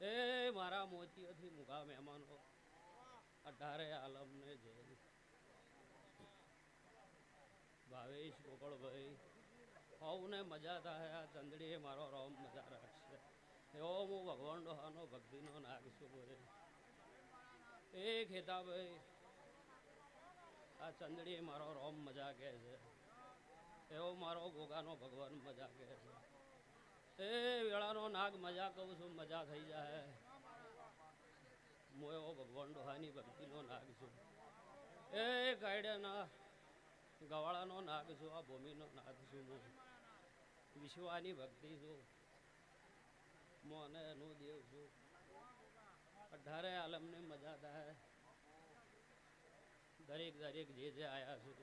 હે મારા મોતીઓથી મુગા મહેમાનો અઢારે આલમને જય ભાવેશ ગોકળભાઈ સૌને મજા થાય ચંદડીએ મારો રોમ મજા રાખશે. એવો હું ભગવાન ડોહાનો ભક્તિનો નાગ છું ભાઈ. એ ખેતાભાઈ આ ચંદડીએ મારો રોમ મજા કહે છે. એવો મારો ગોગાનો ભગવાન મજા કહે છે. એ વેળાનો નાગ મજા કહું છું, મજા થઈ જાય. હું એવો ભગવાન ડોહાની ભક્તિનો નાગ છું. એ ગાયડાના ગવાળાનો નાગ છું, આ ભૂમિનો નાગ છું હું. વિશ્વાની ભક્તિ છું. મોને એનું દેવ છું. અઢારે આલમને મજા થાય. દરેક દરેક જે જે આવ્યા છું,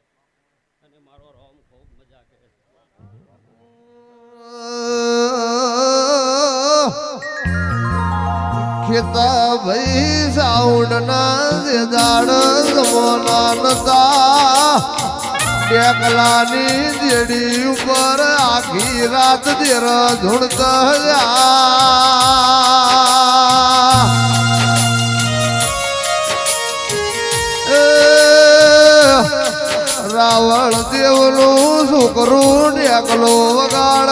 અને મારો રોમ ખૂબ મજા કરે ખેતા ભાઈ સાઉન્ડ ના દાડ સમોના નતા ડેકલાની જેડી ઉપર આખી રાત દેર ધૂણત રાવણ દેવનું છોકરું એકલો વગાડ.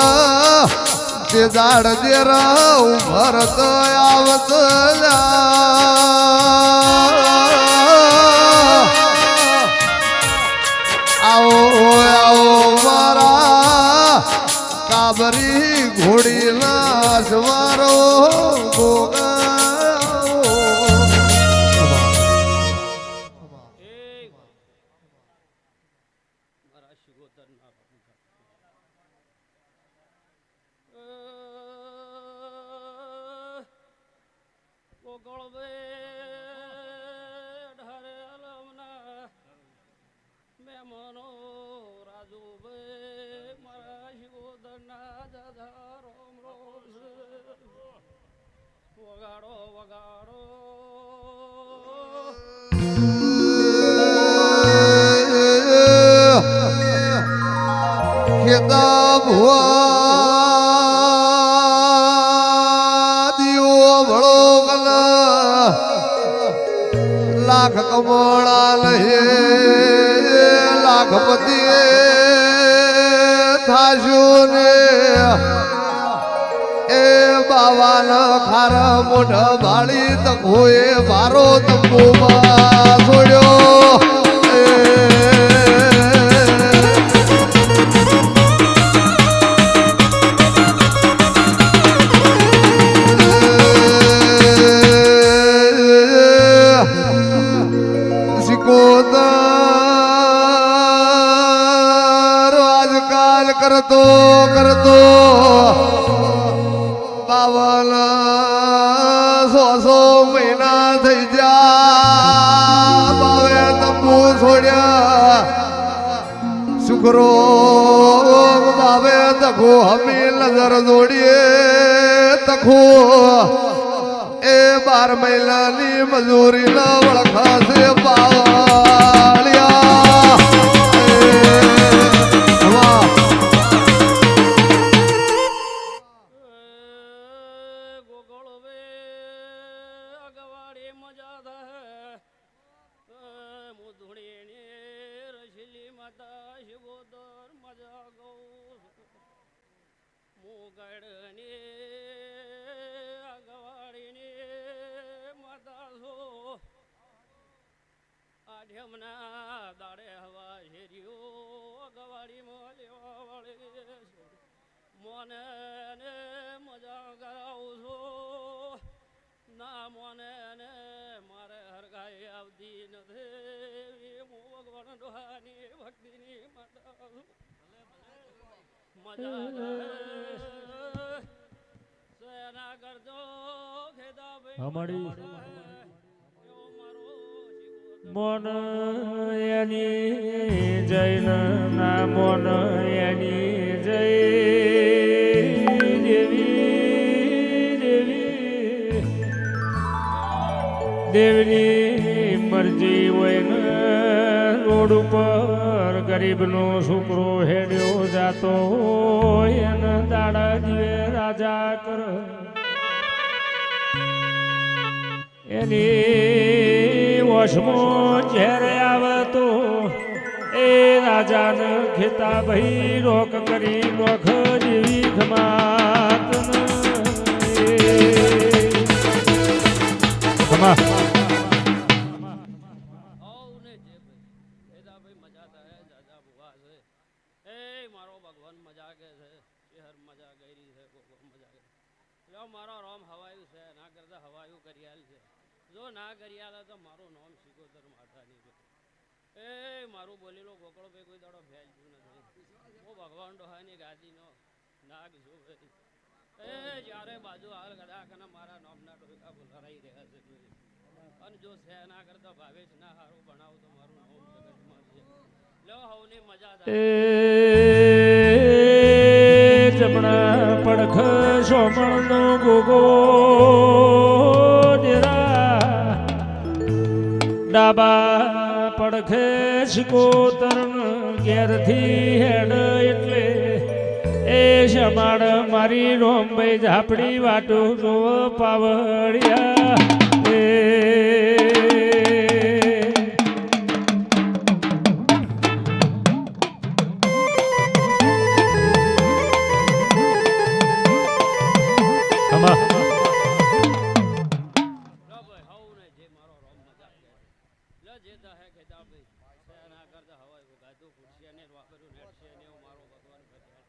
તે દાડ દેર ભરત આવત. ખેતા ભુવા દીવો ભળો કલ લાખ કમોળા લહે લાખપતિ થાશો ને એ બાવાન ખાર મોઢ ભાળી તકો એ ભારો તંબુમાં છોડ્યો કરતો કરતો. બાવન સો સો મહિના થઈ જા બાવે તંબુ છોડ્યા. શુક્રો બાવે તખો હમી નજર જોડીએ. તખો એ બાર મહિનાની મજૂરી ના વળખાશે પાવાળિયા. મુગડ અગવાડીને મદાસો ને માતા છો આઢ્યમના દાડે હવા ઝેર્યો અગવાડીમાં લેવા વાળે મને મજા કરાવું છું. ના મને ને મારે હરગાઈ આવતી નથી. હું ભગવાન ડોહાની ભક્તિની માતા છું. મજા કરે. સેના કરજો ખેદા ભાઈ અમારી મોન એની જૈન ના મન એની જય દેવી દેવી. દેવની મરજી રોડ ઉપર ગરીબનો છોકરો હેડ્યો જાતો એને દાડા દીવે રાજા કર. એની વશમો જ્યારે આવતો એ રાજાને ખેતા ભાઈ રોક કરી નોખ જેવી ખમાત જો ના કરિયાલ તો મારું નામ સિકોતર માથાની એ, મારું બોલેલો ગોકળો ભાઈ કોઈ દાડો ફેલતું નથી. હું ભગવાન ડોહાની ગાદીનો નાગ છું ભાઈ. એ, જ્યારે બાજુ હાલ કદાચ મારા નામના ટોયકા બોલાઈ રહ્યા છે અને જો છે ના કરતા ભાવેશ ના હારું ભણાવું તો મારું નામ જગતમાં છે. લો, હવની મજા જમણા પડખ સોમણનો ગોગો ડાબા પડખે શિકોતરન ઘેરથી હેડ એટલે એ શમાડ મારી રોમભાઈ ઝાપડી વાટો જો પાવડિયા. ઉગાતું ખુરશી ને વાપર્યું નેટશે ને એવું મારો ભગવાન કર્યા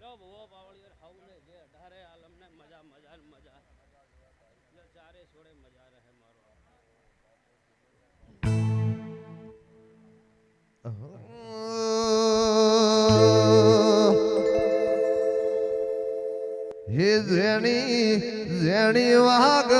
લો ભવો પાવળીઓ ને જે અઢારે આલમને મજા મજા ને મજા. એટલે ચારે છોડે મજા રહે મારો. હે ઝેણી ઝેણી વાગ